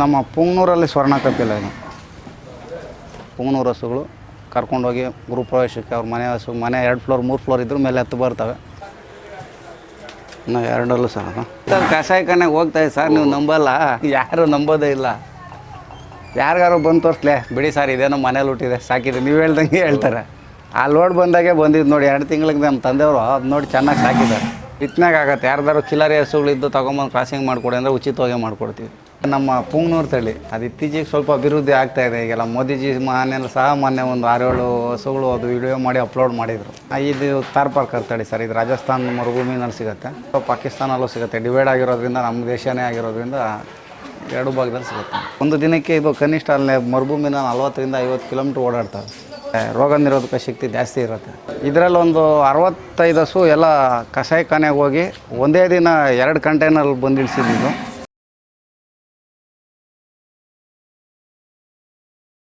ನಮ್ಮ ಪುಂಗ್ನೂರಲ್ಲಿ ಸ್ವರ್ಣ ಕಪಿಲ ಇದು. ಪುಂಗ್ನೂರು ಹಸುಗಳು ಕರ್ಕೊಂಡೋಗಿ ಗೃಹಪ್ರವೇಶಕ್ಕೆ ಅವ್ರ ಮನೆ ಹಸು, ಮನೆ ಎರಡು ಫ್ಲೋರ್, ಮೂರು ಫ್ಲೋರ್ ಇದ್ರ ಮೇಲೆ ಹತ್ತು ಬರ್ತವೆ. ನಾವು ಎರಡಲ್ಲೂ ಸರ್ ಅದು ಸರ್ ಕಷಾಯಖಾನೆಗೆ ಸರ್, ನೀವು ನಂಬಲ್ಲ. ಯಾರು ನಂಬೋದೇ ಇಲ್ಲ. ಯಾರಿಗಾರು ಬಂದು ತೋರಿಸ್ಲೇ. ಬಿಡಿ ಸರ್, ಇದೇನೋ ಮನೇಲಿ ಹುಟ್ಟಿದೆ. ಸಾಕಿದೆ. ನೀವು ಹೇಳ್ದಂಗೆ ಹೇಳ್ತಾರೆ. ಆ ಲೋಡ್ ಬಂದಾಗೆ ಬಂದಿದ್ದು ನೋಡಿ, ಎರಡು ತಿಂಗಳಿಗೆ ನಮ್ಮ ತಂದೆಯವರು ಅದು ನೋಡಿ ಚೆನ್ನಾಗಿ ಸಾಕಿದ್ದಾರೆ. ಬಿತ್ತನಾಗ ಆಗತ್ತೆ. ಯಾರ್ದಾರು ಚಿಲ್ಲರೆ ಹಸುಗಳಿದ್ದು ತಗೊಂಬಂದು ಕ್ರಾಸಿಂಗ್ ಮಾಡಿಕೊಡಿ ಅಂದರೆ ಉಚಿತವಾಗಿ ಮಾಡ್ಕೊಡ್ತೀವಿ. ನಮ್ಮ ಪುಂಗ್ನೂರು ತಳಿ, ಅದು ಇತ್ತೀಚೆಗೆ ಸ್ವಲ್ಪ ಅಭಿವೃದ್ಧಿ ಆಗ್ತಾ ಇದೆ. ಈಗೆಲ್ಲ ಮೋದಿಜಿ ಮಾನ್ಯ ಸಹ ಮೊನ್ನೆ ಒಂದು ಆರೇಳು ಹಸುಗಳು ಅದು ವಿಡಿಯೋ ಮಾಡಿ ಅಪ್ಲೋಡ್ ಮಾಡಿದರು. ಇದು ತಾರ್ಪಾರ್ಕರ್ ತಳಿ ಸರ್, ಇದು ರಾಜಸ್ಥಾನ ಮರುಭೂಮಿನಲ್ಲಿ ಸಿಗುತ್ತೆ. ಪಾಕಿಸ್ತಾನಲ್ಲೂ ಸಿಗುತ್ತೆ. ಡಿವೈಡ್ ಆಗಿರೋದ್ರಿಂದ, ನಮ್ಮ ದೇಶನೇ ಆಗಿರೋದ್ರಿಂದ ಎರಡು ಭಾಗದಲ್ಲಿ ಸಿಗುತ್ತೆ. ಒಂದು ದಿನಕ್ಕೆ ಇದು ಕನಿಷ್ಠ ಅಲ್ಲೇ ಮರುಭೂಮಿನ ನಲ್ವತ್ತರಿಂದ ಐವತ್ತು ಕಿಲೋಮೀಟ್ರ್ ಓಡಾಡ್ತವೆ ರೋಗ ನಿರೋಧಕ ಶಕ್ತಿ ಜಾಸ್ತಿ ಇರುತ್ತೆ. ಇದರಲ್ಲಿ ಒಂದು ಅರವತ್ತೈದು ಹಸು ಎಲ್ಲ ಕಷಾಯಖಾನೆಗೆ ಹೋಗಿ ಒಂದೇ ದಿನ ಎರಡು ಕಂಟೈನರ್ ಬಂದಿಳಿಸಿದ್ದು